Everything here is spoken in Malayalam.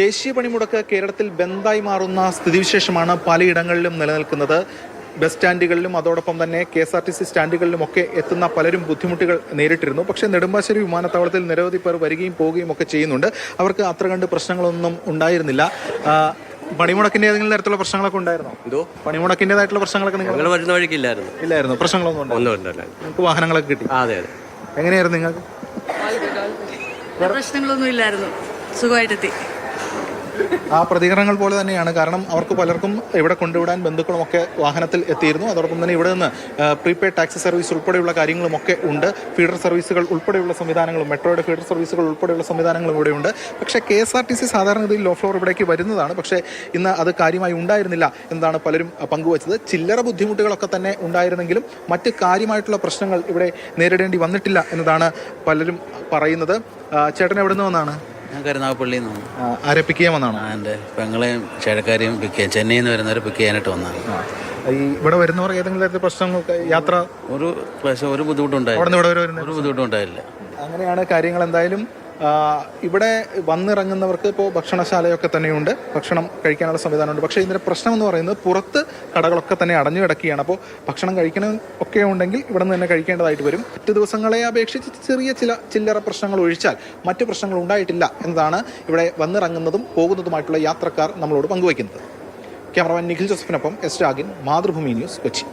ദേശീയ പണിമുടക്ക് കേരളത്തിൽ ബന്ധായി മാറുന്ന സ്ഥിതിവിശേഷമാണ് പലയിടങ്ങളിലും നിലനിൽക്കുന്നത്. ബസ് സ്റ്റാൻഡുകളിലും അതോടൊപ്പം തന്നെ K S R T C സ്റ്റാൻഡുകളിലും ഒക്കെ എത്തുന്ന പലരും ബുദ്ധിമുട്ടുകൾ നേരിട്ടിരുന്നു. പക്ഷേ നെടുമ്പാശ്ശേരി വിമാനത്താവളത്തിൽ നിരവധി പേർ വരികയും പോവുകയും ഒക്കെ ചെയ്യുന്നുണ്ട്. അവർക്ക് അത്ര കണ്ട് പ്രശ്നങ്ങളൊന്നും ഉണ്ടായിരുന്നില്ല. പണിമുടക്കിന്റെ ഏതെങ്കിലും തരത്തിലുള്ള പ്രശ്നങ്ങളൊക്കെ ഉണ്ടായിരുന്നോ? എന്തോ? പണിമുടക്കിന്റെതായിട്ടുള്ള പ്രശ്നങ്ങളൊക്കെ നിങ്ങൾ വരുന്ന വഴിക്കില്ലായിരുന്നു ഇല്ലായിരുന്നു. പ്രശ്നങ്ങളൊന്നും ഉണ്ടായിരുന്നു ഒന്നും നിങ്ങൾക്ക് വാഹനങ്ങളൊക്കെ കിട്ടി? അതെ അതെ. എങ്ങനെയായിരുന്നു നിങ്ങൾക്ക്? പ്രശ്നങ്ങളൊന്നും ഇല്ലായിരുന്നു. സുഖമായിട്ടെത്തി. ആ പ്രതികരണങ്ങൾ പോലെ തന്നെയാണ്. കാരണം അവർക്ക് പലർക്കും ഇവിടെ കൊണ്ടുവിടാൻ ബന്ധുക്കളും ഒക്കെ വാഹനത്തിൽ എത്തിയിരുന്നു. അതോടൊപ്പം തന്നെ ഇവിടെ നിന്ന് പ്രീപെയ്ഡ് ടാക്സി സർവീസ് ഉൾപ്പെടെയുള്ള കാര്യങ്ങളും ഒക്കെ ഉണ്ട്. ഫീഡർ സർവീസുകൾ ഉൾപ്പെടെയുള്ള സംവിധാനങ്ങളും മെട്രോയുടെ ഫീഡർ സർവീസുകൾ ഉൾപ്പെടെയുള്ള സംവിധാനങ്ങളും ഇവിടെയുണ്ട് പക്ഷേ K S R T C സാധാരണഗതിയിൽ ലോ ഫ്ലോർ ഇവിടേക്ക് വരുന്നതാണ്. പക്ഷേ ഇന്ന് അത് കാര്യമായി ഉണ്ടായിരുന്നില്ല എന്നതാണ് പലരും പങ്കുവച്ചത്. ചില്ലറ ബുദ്ധിമുട്ടുകളൊക്കെ തന്നെ ഉണ്ടായിരുന്നെങ്കിലും മറ്റ് കാര്യമായിട്ടുള്ള പ്രശ്നങ്ങൾ ഇവിടെ നേരിടേണ്ടി വന്നിട്ടില്ല എന്നതാണ് പലരും പറയുന്നത്. ചേട്ടൻ എവിടെ നിന്ന് വന്നാണ്? ഞാൻ കരുനാഗപ്പള്ളിയിൽ നിന്ന് ആരെ പിക്ക് ചെയ്യാൻ വന്നാണ്? എന്റെ പെങ്ങളെയും ചേഴക്കാരെയും പിക്ക് ചെയ്യാൻ ചെന്നൈയിൽ നിന്ന് വരുന്നവരെ പിക്ക് ചെയ്യാനായിട്ട് വന്നാണ്. ഈ ഇവിടെ വരുന്നവർ ഏതെങ്കിലും തരത്തിൽ പ്രശ്നങ്ങൾക്ക് യാത്ര ഒരു പ്രശ്നം ഒരു ബുദ്ധിമുട്ടുണ്ടായില്ല. ഒരു ബുദ്ധിമുട്ടും ഉണ്ടായില്ല അങ്ങനെയാണ് കാര്യങ്ങൾ എന്തായാലും ഇവിടെ വന്നിറങ്ങുന്നവർക്ക് ഇപ്പോൾ ഭക്ഷണശാലയൊക്കെ തന്നെയുണ്ട്. ഭക്ഷണം കഴിക്കാനുള്ള സംവിധാനമുണ്ട്. പക്ഷേ ഇതിന്റെ പ്രശ്നം എന്ന് പറയുന്നത് പുറത്ത് കടകളൊക്കെ തന്നെ അടഞ്ഞു കിടക്കുകയാണ്. അപ്പോൾ ഭക്ഷണം കഴിക്കണം ഒക്കെ ഉണ്ടെങ്കിൽ ഇവിടെ നിന്ന് തന്നെ കഴിക്കേണ്ടതായിട്ട് വരും. മറ്റു ദിവസങ്ങളെ അപേക്ഷിച്ച് ചെറിയ ചില ചില്ലറ പ്രശ്നങ്ങൾ ഒഴിച്ചാൽ മറ്റു പ്രശ്നങ്ങൾ ഉണ്ടായിട്ടില്ല എന്നതാണ് ഇവിടെ വന്നിറങ്ങുന്നതും പോകുന്നതുമായിട്ടുള്ള യാത്രക്കാർ നമ്മളോട് പങ്കുവയ്ക്കുന്നത്. ക്യാമറമാൻ നിഖിൽ ജോസഫിനൊപ്പം എസ് രാഗിൻ മാതൃഭൂമി ന്യൂസ് കൊച്ചി.